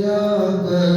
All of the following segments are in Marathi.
ya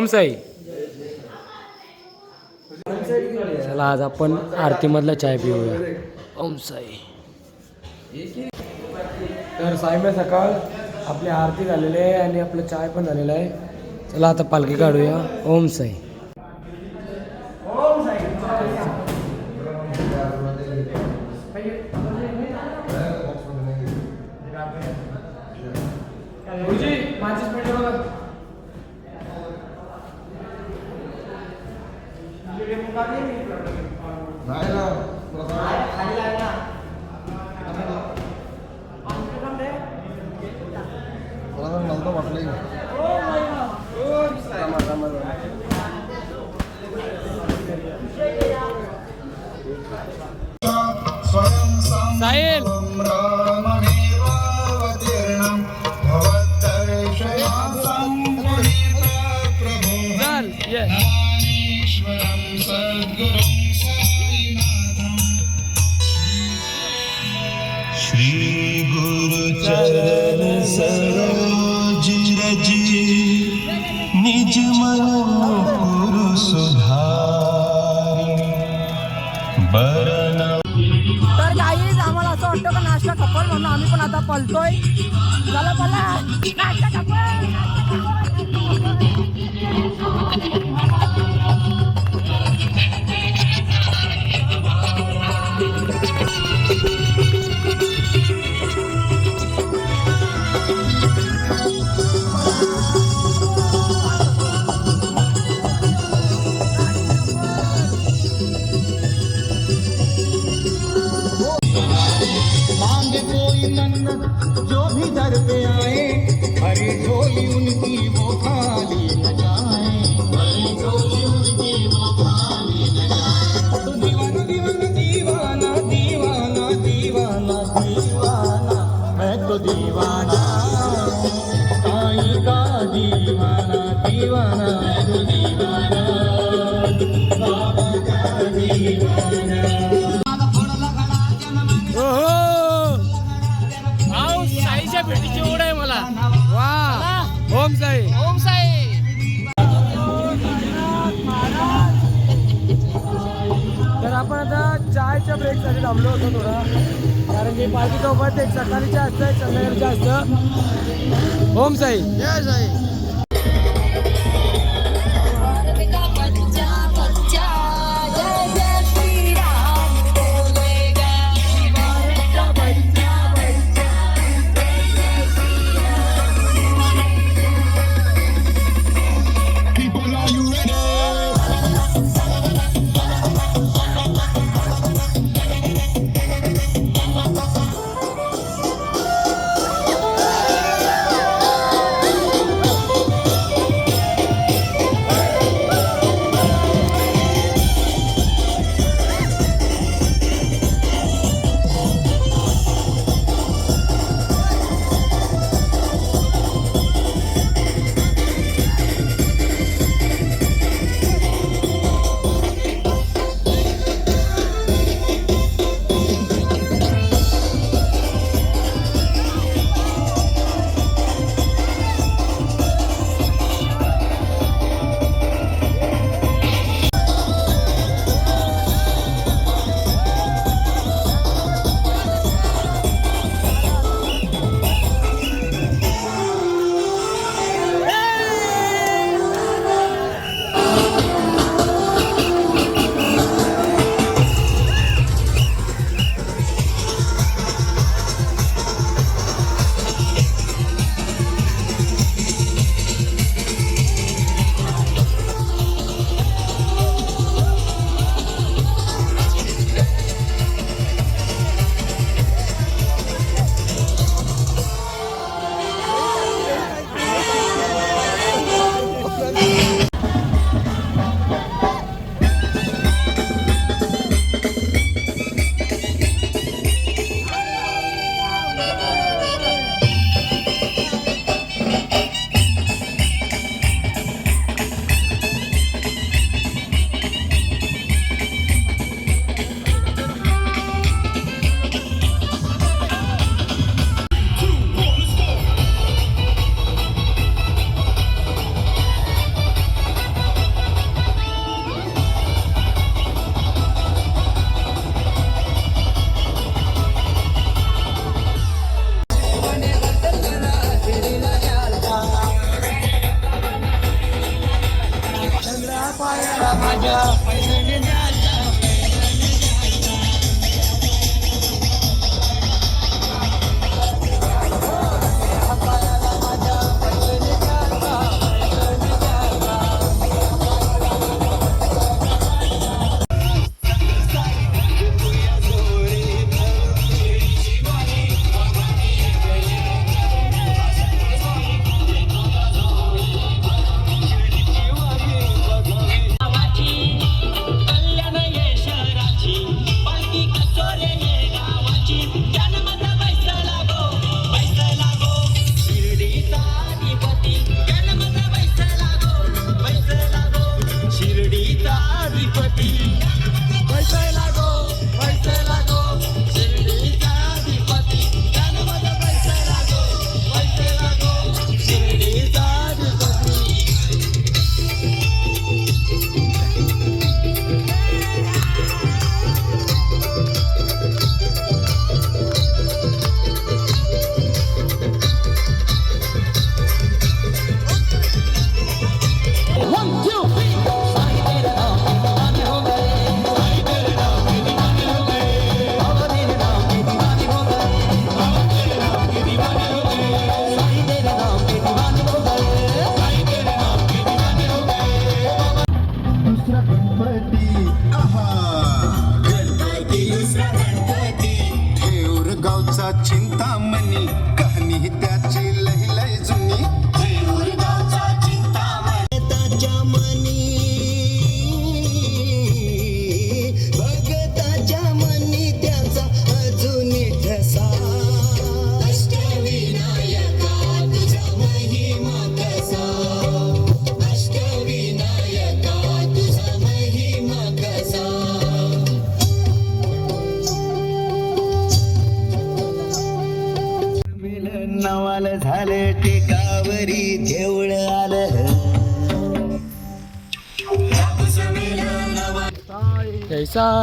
ओम साई चला आज आपण आरतीमधला चाय पिऊया. ओम साई तर सायम्या सकाळ आपली आरती झालेली आहे आणि आपलं चाय पण झालेलं आहे. चला आता पालखी काढूया. ओम साई ज्ञानेश्वरं सद्गुरुं साईनाथम् श्री गुरु चरण सरोज रजी निज मन गुरु सुधारी बरन तर गाईज आम्हाला असं वाटतं का नाश्ता खपल म्हणून आम्ही पण आता पलतोय. चला पला. नाश्ता खपल. कोई जो भी दर पे आए हरी झोली उनकी वो खा असतं ओम साई जय दुसरा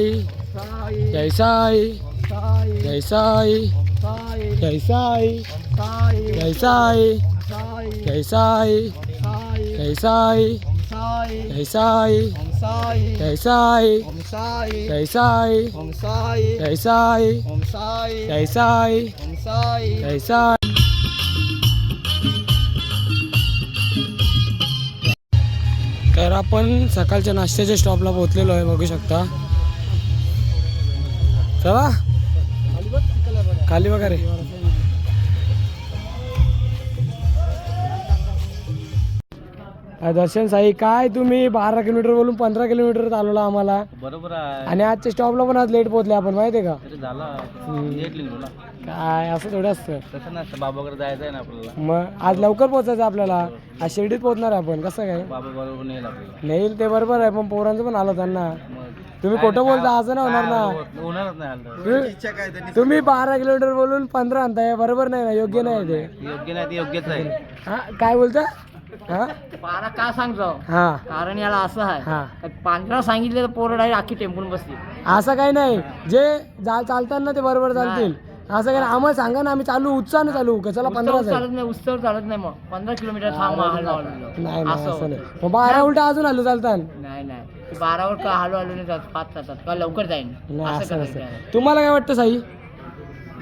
जय साई जय साई जय साई जय साई जय साई जय साई जय साई जय साई जय साई जय साई जय साई जय साई जय साई तर आपण सकाळच्या नाश्त्याच्या स्टॉपला पोहोचलेलो आहे बघू शकता चला. खाली बघा रे दर्शन साई काय तुम्ही बारा किलोमीटर बोलून पंधरा किलोमीटर चालवला आम्हाला? बरोबर आणि आजच्या स्टॉपला पण आज लेट पोहोचले आपण माहितीये का? काय असं थोडं असतं. तसं नसतं बाबाकडे जायचं आहे ना आपल्याला. मग आज लवकर पोहोचायचं आपल्याला. आज शिर्डीत पोहोचणार आपण कसं काय? बाबा बरोबर नेईल नाही ते बरोबर आहे पण पोरांचं पण आलं त्यांना. तुम्ही खोटं बोलता असं नाही होणार ना. होणारच नाही आलं. तुम्ही- तुम्ही बारा किलोमीटर बोलून पंधरा आणताय बरोबर नाही ना योग्य नाही ते. योग्य नाही ते योग्यच आहे. हा काय बोलता? हा? बारा का सांगतो? हा. कारण याला असं आहे हा. पंधरा सांगितले तर पोरं डायरेक्ट अख्खी टेम्पून बसली असं काही नाही. जे जा चालताना ते बरोबर चालतील. असं काही नाही. आम्हाला सांगा ना आम्ही चालू उत्साहाने चालू. का चला पंधरा उत्सव चालत नाही उत्सव चालत नाही मग. पंधरा किलोमीटर थांब नाही नाही असं असं नाही. मग बारा उलटा अजून आलो चालताना. नाही नाही. बारावर का हलू हलू नाही जात पाच जातात का लवकर जाईन? नाही असं करायचं. तुम्हाला काय वाटतं साई?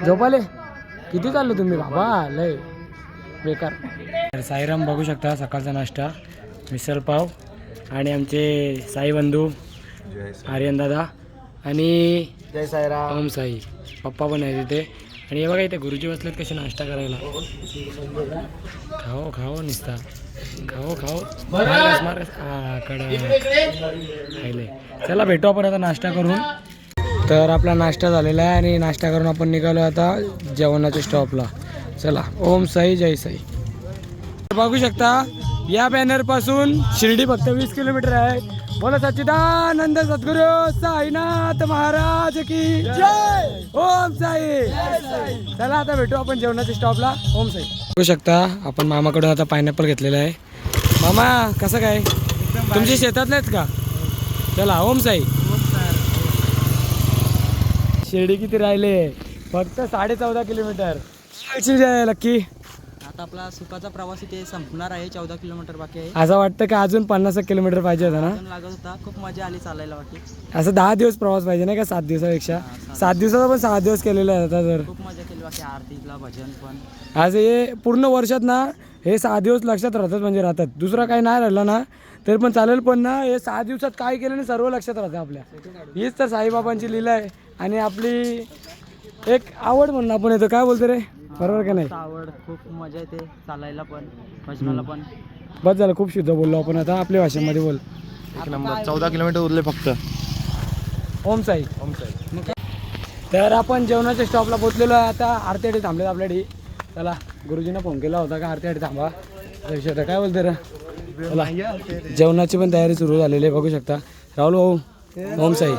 झोपाले? किती चाललो तुम्ही? बाबा लय. बेकार. तर साईराम बघू शकता सकाळचा नाश्ता. मिसळ पाव आणि आमचे साई बंधू आर्यन दादा आणि जय साईराम. ओम साई. पप्पा पण आहे तिथे आणि हे बघा इथे गुरुजी बसलेत कसे नाश्ता करायला. खाओ खाओ निसता. खाओ खाओ. मारस मारस खायले. चला भेटू आपण आता नाश्ता करून. तर आपला नाश्ता झालेला आहे आणि नाश्ता करून आपण निघालो आता जेवणाच्या स्टॉपला. चला ओम साई जय साई. बघू शकता या बॅनरपासून शिर्डी फक्त वीस किलोमीटर आहे. बोला सच्चिदानंद सद्गुरु साईनाथ महाराज की जय! ओम साई! चला आता भेटू आपण जेवणाच्या स्टॉपला. ओम साई. बघू शकता आपण मामाकडून आता पायनॅपल घेतलेला आहे. मामा कसं काय? तुमच्या शेतातले आहेत का? चला ओम साई. शिर्डी किती राहिले? फक्त साडे चौदा किलोमीटर. जय लक्की. आता आपला सुखाचा प्रवास इथे संपणार आहे चौदा किलोमीटर बाकी आहे. असं वाटतं की अजून पन्नास किलोमीटर पाहिजे होता ना? लागत होता खूप मजा आली चालायला वाटते. असं दहा दिवस प्रवास पाहिजे नाही का सात दिवसापेक्षा? सात दिवसाचा पण सहा दिवस केलेला आहे आता तर. खूप मजा केली बाकी आरतीला भजन पण. आज हे पूर्ण वर्षात ना हे सहा दिवस लक्षात राहतात म्हणजे राहतात. दुसरं काही नाही राहिलं ना तरी पण चालेल पण ना हे सहा दिवसात काय केलं ना सर्व लक्षात राहतं आपल्या. हीच तर साईबाबांची लीला आहे. आणि आपली एक आवड म्हणून आपण येतो. काय बोलतो रे? बरोबर का नाही? आवड खूप मजा येते चालायला पण भजनाला पण. बस झालं खूप शुद्ध बोललो आपण आता. आपल्या भाषेमध्ये बोल. एक नंबर. चौदा किलोमीटर उरले फक्त. ओम साई. ओम साई. तर आपण जेवणाच्या स्टॉपला पोहोचलेलो आहे. आता आरतीआडी थांबलेत आपल्यासाठी चला गुरुजीनं फोन केला होता का? आरतीआडी थांबा. विषय. काय बोलते रे? चला जेवणाची पण तयारी सुरू झालेली आहे बघू शकता. राहुल भाऊ ओम साई.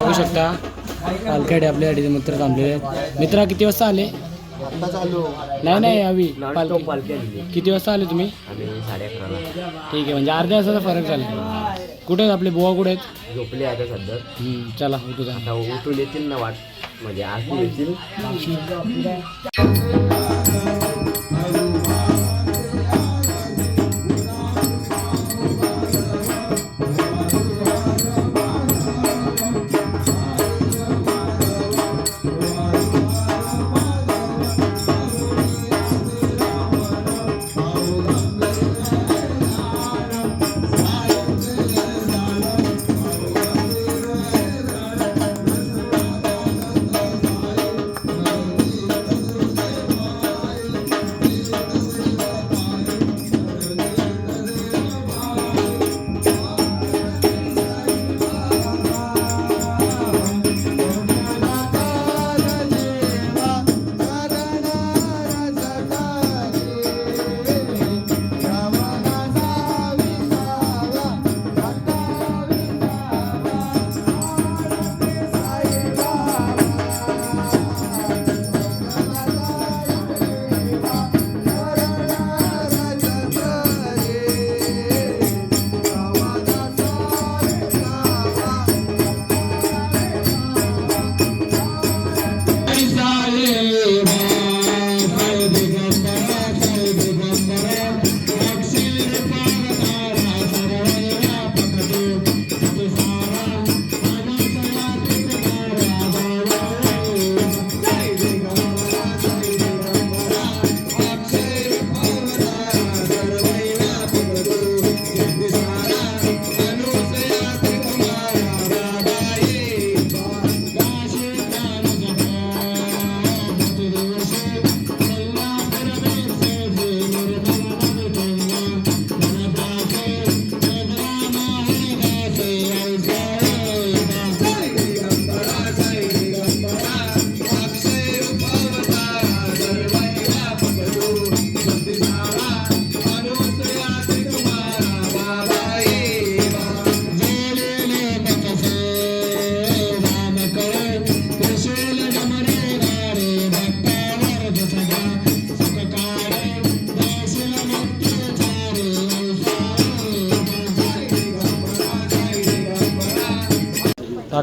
बघू शकता. पालख्याडे आपल्या अडीचे मित्र थांबलेले आहेत. मित्रा किती वाजता आले? नाही नाही हवी पालखी. किती वाजता आले तुम्ही? ठीक आहे म्हणजे अर्ध्या तासाचा फरक झाला. कुठे आहेत आपले बुवा कुठे आहेत? झोपले आता सध्या. हम्म, चला उठू जा. आता उठून येतील ना वाट. म्हणजे आरती येतील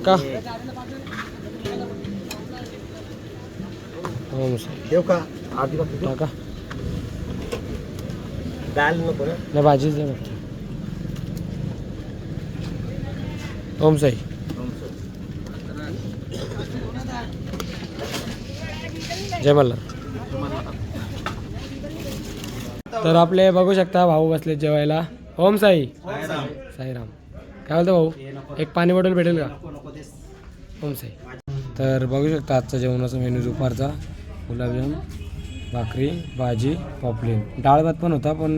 काका देव का? आधी फक्त टाका. डाल नको ना. नाही भाजीच दे फक्त ओम साई. जय मल्हार. तर आपले बघू शकता भाऊ बसले जेवायला. ओम साई. साईराम. काय बोलतो भाऊ? एक पाणी बॉटल भेटेल का? ओम साई तर बघू शकता आजचा जेवणाचा मेनू दुपारचा. गुलाबजाम भाकरी भाजी पॉपलेन डाळ भात पण होता पण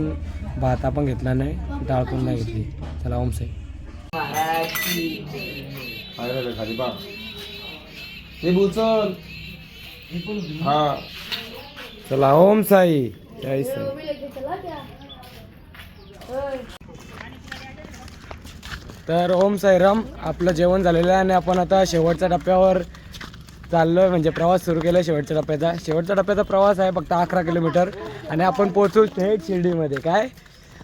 भात आपण घेतला नाही. डाळ पण नाही घेतली. चला ओम साई चला ओम साई. जय साई तर ओम साईराम आपलं जेवण झालेलं आहे आणि आपण आता शेवटच्या टप्प्यावर आहे म्हणजे प्रवास सुरू केला शेवटच्या टप्प्याचा. शेवटच्या टप्प्याचा प्रवास आहे फक्त अकरा किलोमीटर आणि आपण पोचू थेट शिर्डीमध्ये. काय?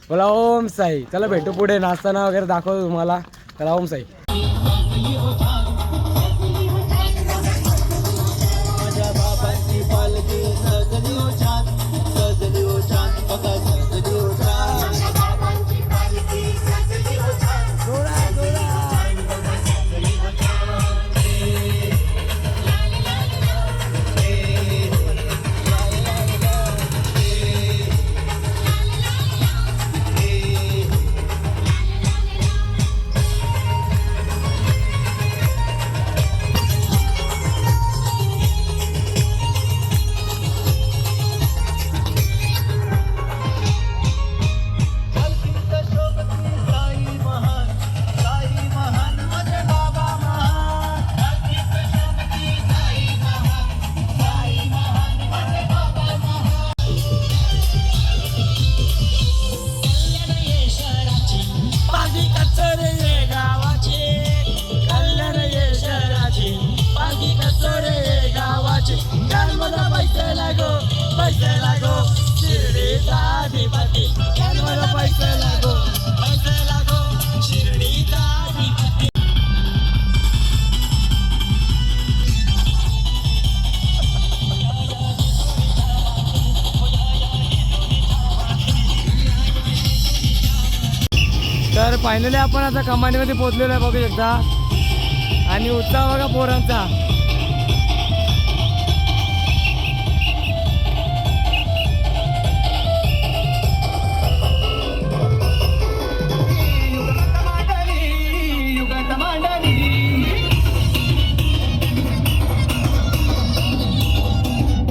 बोला ओम साई. चला भेटू पुढे. नाचताना वगैरे दाखवतो तुम्हाला. चला ओम साई. फायनली आपण आता कमानीमध्ये पोचलेलो आहे बघू शकता आणि उत्साह बघा पोरांचा.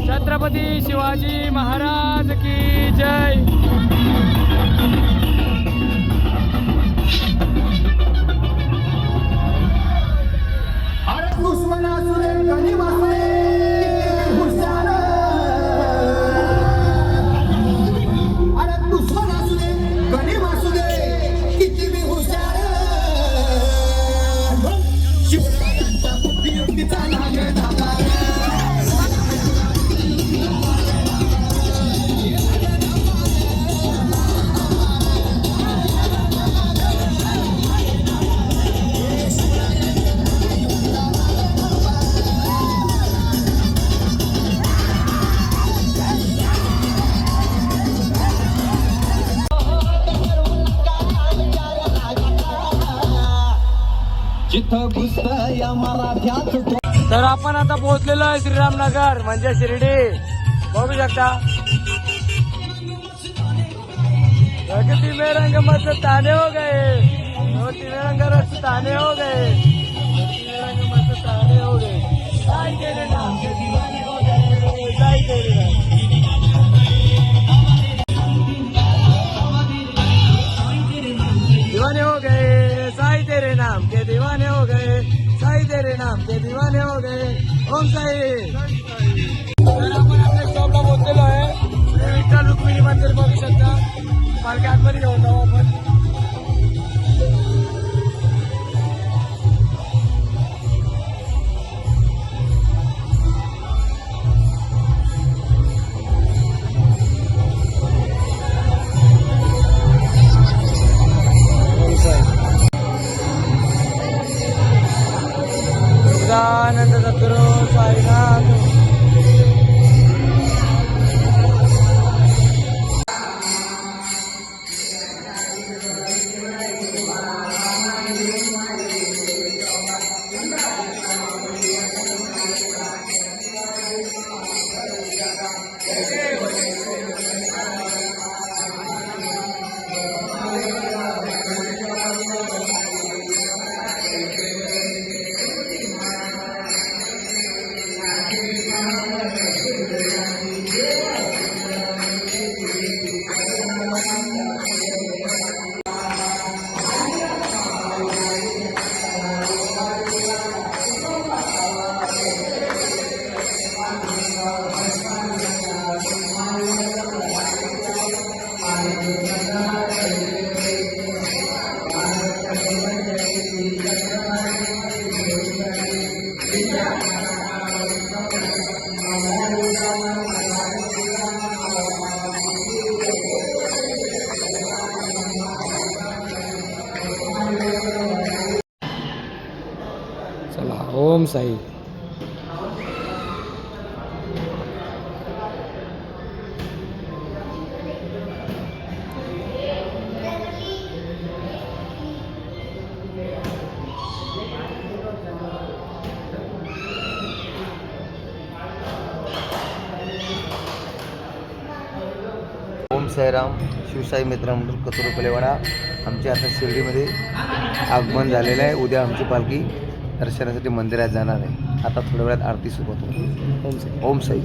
छत्रपती शिवाजी महाराज की जय. तर आपण आता पोहोचलेलो आहे श्रीरामनगर म्हणजे शिर्डी. बघू शकता. प्रगति में रंग मत ताने हो गए तिमे रंग रस ताने हो गए तर आपण आपल्या स्टॉपला पोहोचलेलो आहे विठ्ठल रुक्मिणी मंदिर बघू शकता पालखी आतमध्ये घेऊन जाऊ आपण ओम साई ओम साईराम शिवसाई मित्र मंडळ कचोरो कलेवाडा आमचे आता शिर्डीमध्ये आगमन झालेलं आहे. उद्या आमची पालखी दर्शनासाठी मंदिरात जाणार आहे. आता थोड्या वेळात आरती सुरू होतो. ओम साई. ओम साई.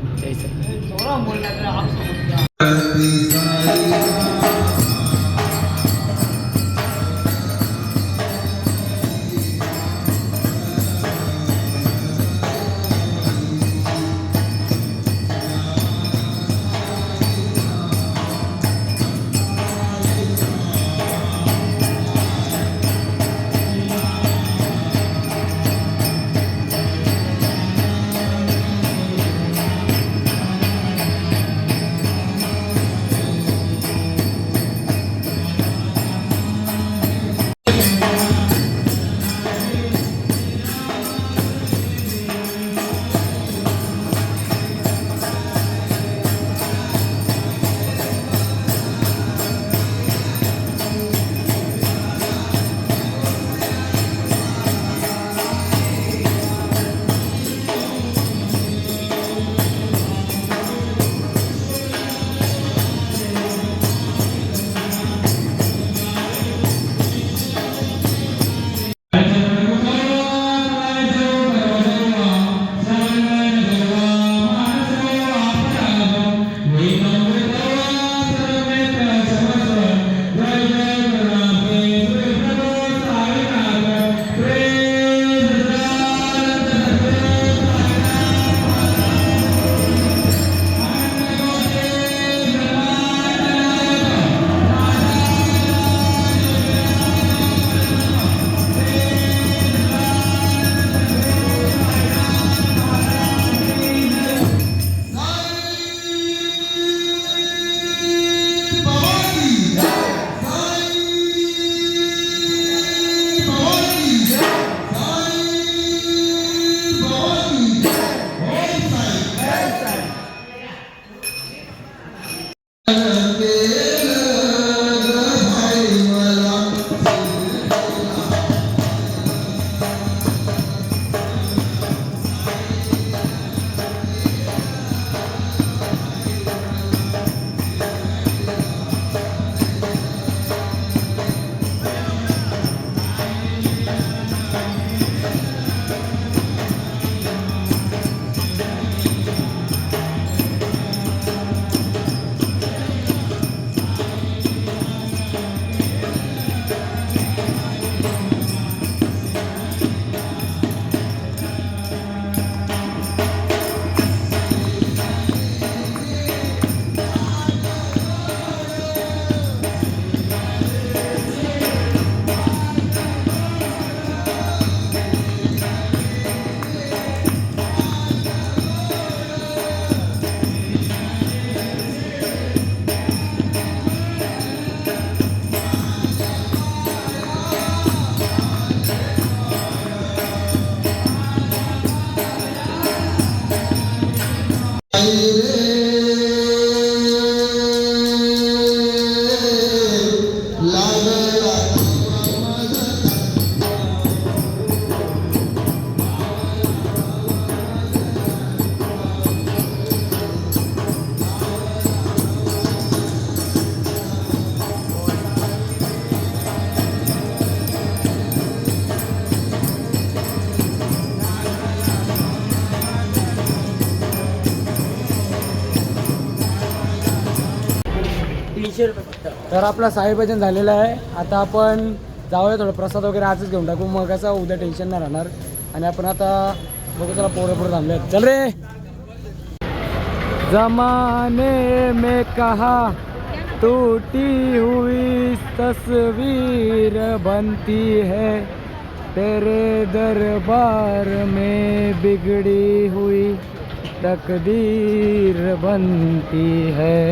तर आपला साई भजन झालेलं आहे. आता आपण जाऊया थोडं प्रसाद वगैरे आजच घेऊन टाकू. मग कसं उद्या टेन्शन नाही राहणार. आणि आपण आता बघू चला पोरं पोरं थांबले चल रे! जमाने में कहा टूटी हुई तस्वीर बनती है। तेरे दरबार में बिगड़ी हुई तकदीर बनती है।